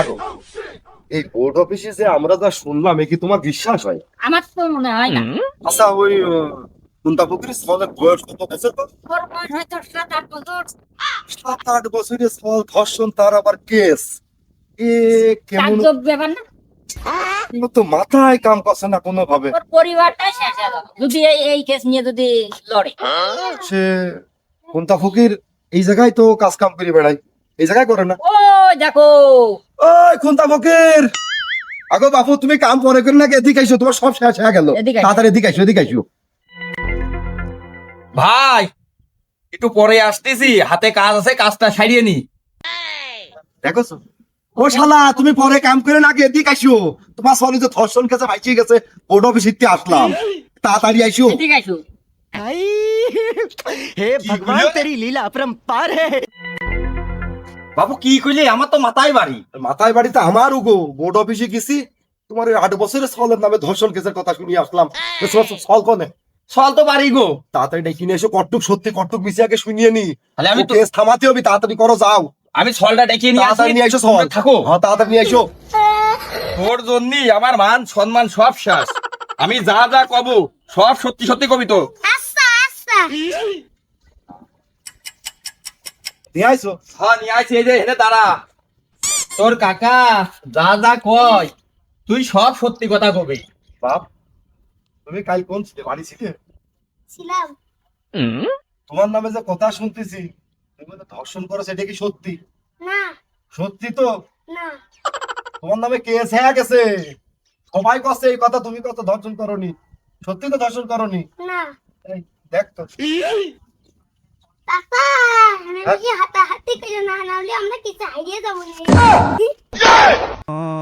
আরও, এই বোর্ড অফিসে যে আমরা যা শুনলাম এ কি তোমার বিশ্বাস হয়? আমার তো মনে হয় না। আচ্ছা ওই কুন্তা পুকুরি সলের বয়স কত বছর তো সাত আট বছর। সাত আট বছরের সল ধর্ষণ তার আবার কেস। এ কেমন ব্যাপার না। এগুলো তো মাথায় কাম করছে না কোনো ভাবে পরিবারটাই শেষ যাবে। যদি এই এই কেস নিয়ে যদি লড়ে। সে কুন্তা ফকির এই জায়গায় তো কাজ কাম করে বেড়ায়। এই জায়গায় করে না ও দেখো ওই কুন্তা ফকির আগো বাপু তুমি কাম পরে করে নাকি এদিকে আইসো তোমার সব শেষ হয়ে গেল এদিকে আইসো। তাড়াতাড়ি এদিকে আইসো এদিকে আইসো ভাই একটু পরে আসতেছি হাতে কাজ আছে কাজটা সারিয়ে নি দেখো তো? ও শালা তুমি পরে কাম করে নাকি এদিকে আইসো তোমার সলি যে ধর্ষণ কেছে ভাইচি গেছে বোর্ড অফিস ইতে আসলাম তাড়াতাড়ি আইসো ঠিক আছে भाई हे भगवान तेरी लीला अपरंपार है বাবু কি কইলে? আমার তো মাথায় বাড়ি। মাথায় বাড়িতে আমার উগো। বোর্ড অফিসে গেছি তোমার ওই আট বছরের সলের নামে ধর্ষণ কেসের কথা শুনিয়ে আসলাম। সল- কনে? সল তো বাড়ি গো। তাড়াতাড়ি ডেকে নিয়ে এসো কটুক সত্যি কটুক মিশে আগে শুনিয়ে নি। তাহলে আমি কেস থামাতে হবে তাড়াতাড়ি করো যাও। আমি সলটা ডেকে নিয়ে তাড়াতাড়ি নিয়ে এসো সল থাকো। হ্যাঁ তাড়াতাড়ি নিয়ে এসো। তোর জন্যই আমার মান সম্মান সব শেষ। আমি যা যা কব সব সত্যি সত্যি কবি তো। নিয়ে আইসো হ্যাঁ নিয়ে এই যে হেনে দাঁড়া। তোর কাকা যা যা কয় তুই সব সত্যি কথা কবি। বাপ তুমি কাল কোন ছিলে? বাড়ি ছিলে? ছিলাম। তোমার নামে যে কথা শুনতেছি তুমি তো ধর্ষণ করো সেটা কি সত্যি? না। সত্যি তো? না। তোমার নামে কেস হয়ে গেছে? সবাই কছে এই কথা তুমি কত ধর্ষণ করনি? সত্যি তো ধর্ষণ করনি? না। দেখ তো। হ্যাঁ? হাতাহাতি করে না নাহলে আমরা কিছু হারিয়ে যাব